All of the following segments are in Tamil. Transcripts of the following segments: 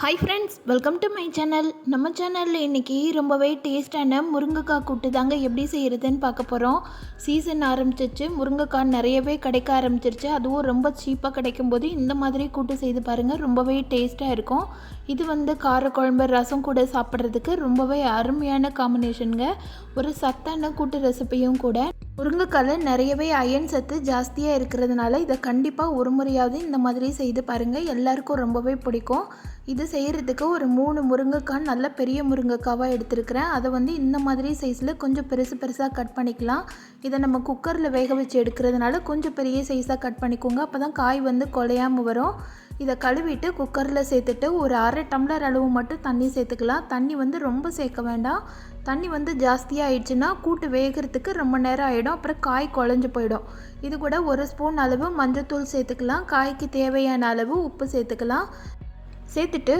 Hi friends welcome to my channel நம்ம சேனலில் இன்றைக்கி ரொம்பவே டேஸ்டான முருங்கைக்காய் கூட்டு தாங்க எப்படி செய்கிறதுன்னு பார்க்க போகிறோம் சீசன் ஆரம்பிச்சிருச்சு. முருங்கைக்காய் நிறையவே கிடைக்க ஆரம்பிச்சிருச்சு. அதுவும் ரொம்ப சீப்பாக கிடைக்கும் போது இந்த மாதிரி கூட்டு செய்து பாருங்கள் ரொம்பவே டேஸ்ட்டாக இருக்கும். இது வந்து காரக்குழம்பு ரசம் கூட சாப்பிட்றதுக்கு ரொம்பவே அருமையான காம்பினேஷனுங்க ஒரு சத்தான கூட்டு ரெசிப்பியும் கூட முருங்கைக்காயில் நிறையவே அயன் சத்து ஜாஸ்தியாக இருக்கிறதுனால இதை கண்டிப்பாக ஒரு முறையாவது இந்த மாதிரி செய்து பாருங்கள் எல்லாருக்கும் ரொம்பவே பிடிக்கும். இது செய்கிறதுக்கு ஒரு மூணு முருங்கைக்காய் நல்ல பெரிய முருங்கைக்காவாக எடுத்துருக்கிறேன். அதை வந்து இந்த மாதிரி சைஸில் கொஞ்சம் பெருசு பெருசாக கட் பண்ணிக்கலாம். இதை நம்ம குக்கரில் வேக வச்சு எடுக்கிறதுனால கொஞ்சம் பெரிய சைஸாக கட் பண்ணிக்கோங்க. அப்போ தான் காய் வந்து குலையாமல் வரும். இதை கழுவிட்டு குக்கரில் சேர்த்துட்டு ஒரு அரை டம்ளர் அளவு மட்டும் தண்ணி சேர்த்துக்கலாம். தண்ணி வந்து ரொம்ப சேர்க்க வேண்டாம். தண்ணி வந்து ஜாஸ்தியாக ஆயிடுச்சுன்னா கூட்டு வேகிறதுக்கு ரொம்ப நேரம் ஆகிடும் அப்புறம் காய் குழஞ்சி போயிடும். இது கூட ஒரு ஸ்பூன் அளவு மஞ்சள் சேர்த்துக்கலாம். காய்க்கு தேவையான அளவு உப்பு சேர்த்துக்கலாம். சேர்த்துட்டு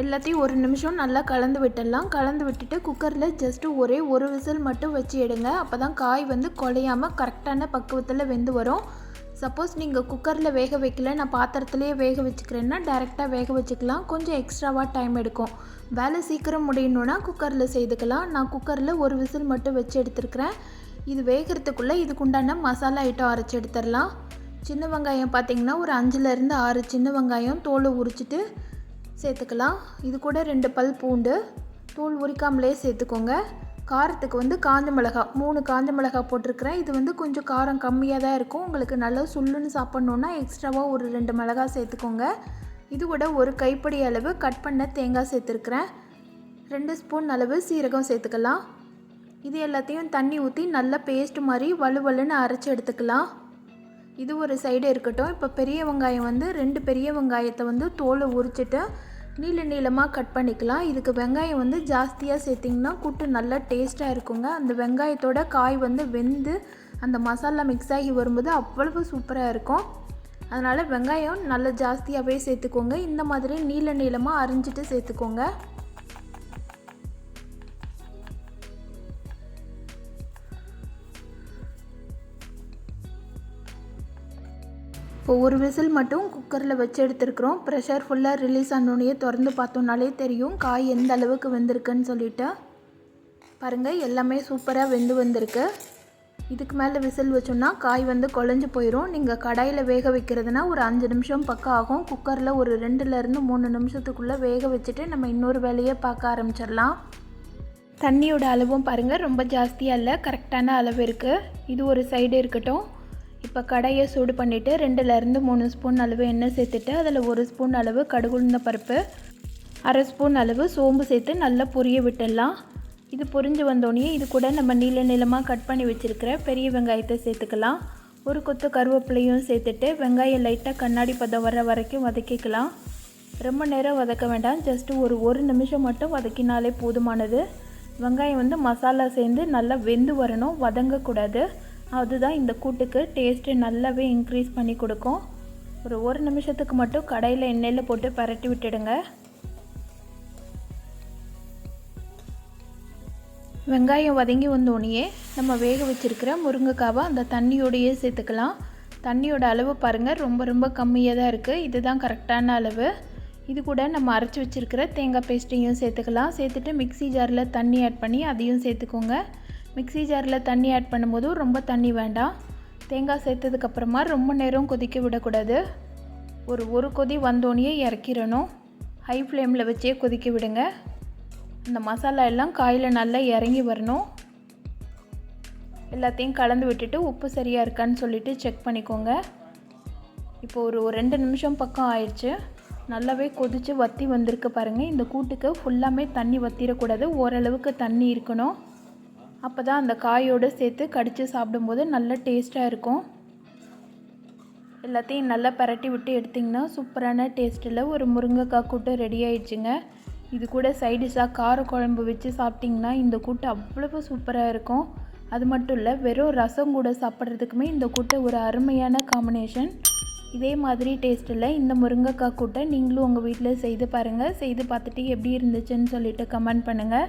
எல்லாத்தையும் ஒரு நிமிஷம் நல்லா கலந்து விட்டுடலாம். கலந்து விட்டுட்டு குக்கரில் ஜஸ்ட்டு ஒரே ஒரு விசில் மட்டும் வச்சு எடுங்க. அப்போ தான் காய் வந்து குலையாமல் கரெக்டான பக்குவத்தில் வெந்து வரும். சப்போஸ் நீங்கள் குக்கரில் வேக வைக்கல நான் பாத்திரத்துலேயே வேக வச்சுக்கிறேன்னா டேரெக்டாக வேக வச்சுக்கலாம். கொஞ்சம் எக்ஸ்ட்ராவாக டைம் எடுக்கும். வேலை சீக்கிரம் முடியணுன்னா குக்கரில் செய்துக்கலாம். நான் குக்கரில் ஒரு விசில் மட்டும் வச்சு எடுத்துருக்கிறேன். இது வேகிறதுக்குள்ளே இதுக்குண்டான மசாலா ஐட்டம் அரைச்சி எடுத்துடலாம். சின்ன வெங்காயம் பார்த்திங்கன்னா ஒரு அஞ்சுலேருந்து ஆறு சின்ன வெங்காயம் தோலை உரிச்சிட்டு சேர்த்துக்கலாம். இது கூட ரெண்டு பல் பூண்டு. தூள் உரிக்காமலே சேர்த்துக்கோங்க. காரத்துக்கு வந்து காஞ்ச மிளகா மூணு காஞ்ச மிளகா போட்டிருக்கிறேன். இது வந்து கொஞ்சம் காரம் கம்மியாக தான் இருக்கும். உங்களுக்கு நல்லா சுல்லுன்னு சாப்பிட்ணுன்னா எக்ஸ்ட்ராவாக ஒரு ரெண்டு மிளகா சேர்த்துக்கோங்க. இது கூட ஒரு கைப்படி அளவு கட் பண்ண தேங்காய் சேர்த்துருக்குறேன். ரெண்டு ஸ்பூன் அளவு சீரகம் சேர்த்துக்கலாம். இது எல்லாத்தையும் தண்ணி ஊற்றி நல்லா பேஸ்ட் மாதிரி வலுவலுன்னு அரைச்சி எடுத்துக்கலாம். இது ஒரு சைடு இருக்கட்டும். இப்போ பெரிய வெங்காயம் வந்து ரெண்டு பெரிய வெங்காயத்தை வந்து தோலை உரிச்சிட்டு நீள நீளமாக கட் பண்ணிக்கலாம். இதுக்கு வெங்காயம் வந்து ஜாஸ்தியாக சேர்த்திங்கன்னா கூட்டு நல்லா டேஸ்ட்டாக இருக்குங்க. அந்த வெங்காயத்தோட காய் வந்து வெந்து அந்த மசாலா மிக்ஸ் ஆகி வரும்போது அவ்வளவு சூப்பராக இருக்கும். அதனால் வெங்காயம் நல்லா ஜாஸ்தியாகவே சேர்த்துக்கோங்க. இந்த மாதிரி நீள நீளமாக அரிஞ்சிட்டு சேர்த்துக்கோங்க. இப்போ ஒரு விசில் மட்டும் குக்கரில் வச்சு எடுத்துருக்குறோம். ப்ரெஷர் ஃபுல்லாக ரிலீஸ் ஆனோடனே திறந்து பார்த்தோம்னாலே தெரியும். காய் எந்த அளவுக்கு வெந்திருக்குன்னு சொல்லிட்டு. பாருங்கள் எல்லாமே சூப்பராக வெந்து வந்திருக்கு. இதுக்கு மேலே விசில் வச்சோன்னா காய் வந்து குழஞ்சி போயிடும் நீங்கள் கடாயில் வேக வைக்கிறதுனா ஒரு அஞ்சு நிமிஷம் பக்கம் ஆகும். குக்கரில் ஒரு ரெண்டுலேருந்து மூணு நிமிஷத்துக்குள்ளே வேக வச்சுட்டு நம்ம இன்னொரு வேலையை பார்க்க ஆரம்பிச்சிடலாம். தண்ணியோட அளவும் பாருங்கள் ரொம்ப ஜாஸ்தியாக இல்லை கரெக்டான அளவு இருக்குது இது ஒரு சைடு இருக்கட்டும். இப்போ கடையை சூடு பண்ணிவிட்டு ரெண்டுலேருந்து மூணு ஸ்பூன் அளவு எண்ணெய் சேர்த்துட்டு அதில் ஒரு ஸ்பூன் அளவு கடுகுழுந்த பருப்பு அரை ஸ்பூன் அளவு சோம்பு சேர்த்து நல்லா பொரிய விட்டுடலாம். இது பொரிஞ்சு வந்தோடனே இது கூட நம்ம நீள நீளமாக கட் பண்ணி வச்சுருக்கிற பெரிய வெங்காயத்தை சேர்த்துக்கலாம். ஒரு கொத்து கருவேப்பிலையும் சேர்த்துட்டு வெங்காயம் லைட்டாக கண்ணாடி பதம் வர வரைக்கும் வதக்கிக்கலாம். ரொம்ப நேரம் வதக்க வேண்டாம். ஜஸ்ட்டு ஒரு ஒரு நிமிஷம் மட்டும் வதக்கினாலே போதுமானது. வெங்காயம் வந்து மசாலா சேர்ந்து நல்லா வெந்து வரணும். வதங்கக்கூடாது. அதுதான் இந்த கூட்டுக்கு டேஸ்ட்டு நல்லாவே இன்க்ரீஸ் பண்ணி கொடுக்கும். ஒரு ஒரு நிமிஷத்துக்கு மட்டும் கடையில் எண்ணெயில் போட்டு பரட்டி விட்டுடுங்க. வெங்காயம் வதங்கி வந்தோடனே நம்ம வேக வச்சுருக்கிற முருங்கைக்காவை அந்த தண்ணியோடையே சேர்த்துக்கலாம். தண்ணியோட அளவு பாருங்கள் ரொம்ப ரொம்ப கம்மியாக தான் இருக்குது இதுதான் கரெக்டான அளவு. இது கூட நம்ம அரைச்சி வச்சுருக்கிற தேங்காய் பேஸ்ட்டையும் சேர்த்துக்கலாம். சேர்த்துட்டு மிக்சி ஜாரில் தண்ணி ஆட் பண்ணி அதையும் சேர்த்துக்கோங்க. மிக்சி ஜாரில் தண்ணி ஆட் பண்ணும்போது ரொம்ப தண்ணி வேண்டாம். தேங்காய் சேர்த்ததுக்கப்புறமா ரொம்ப நேரம் கொதிக்க விடக்கூடாது. ஒரு ஒரு கொதி வந்தோடனே இறக்கிடணும். ஹை ஃப்ளேமில் வச்சே கொதிக்க விடுங்க. இந்த மசாலா எல்லாம் காயில் நல்லா இறங்கி வரணும். எல்லாத்தையும் கலந்து விட்டுட்டு உப்பு சரியாக இருக்கான்னு சொல்லிவிட்டு செக் பண்ணிக்கோங்க. இப்போ ஒரு ரெண்டு நிமிஷம் பக்கம் ஆயிடுச்சு. நல்லாவே கொதித்து வற்றி வந்திருக்கு பாருங்கள் இந்த கூட்டுக்கு ஃபுல்லாமே தண்ணி வற்றிடக்கூடாது ஓரளவுக்கு தண்ணி இருக்கணும். அப்போ தான் அந்த காயோடு சேர்த்து கடித்து சாப்பிடும்போது நல்ல டேஸ்ட்டாக இருக்கும். எல்லாத்தையும் நல்லா பரட்டி விட்டு எடுத்திங்கன்னா சூப்பரான டேஸ்ட்டில் ஒரு முருங்கைக்காய் கூட்டு ரெடி ஆயிடுச்சுங்க. இது கூட சைடிஷாக கார குழம்பு வச்சு சாப்பிட்டிங்கன்னா இந்த கூட்டு அவ்வளவு சூப்பராக இருக்கும். அது மட்டும் இல்லை வெறும் ரசம் கூட சாப்பிட்றதுக்குமே இந்த கூட்டை ஒரு அருமையான காம்பினேஷன் இதே மாதிரி டேஸ்ட்டில் இந்த முருங்கைக்காய் கூட்டை நீங்களும் உங்கள் வீட்டில் செய்து பாருங்கள் செய்து பார்த்துட்டு எப்படி இருந்துச்சுன்னு சொல்லிவிட்டு கமெண்ட் பண்ணுங்கள்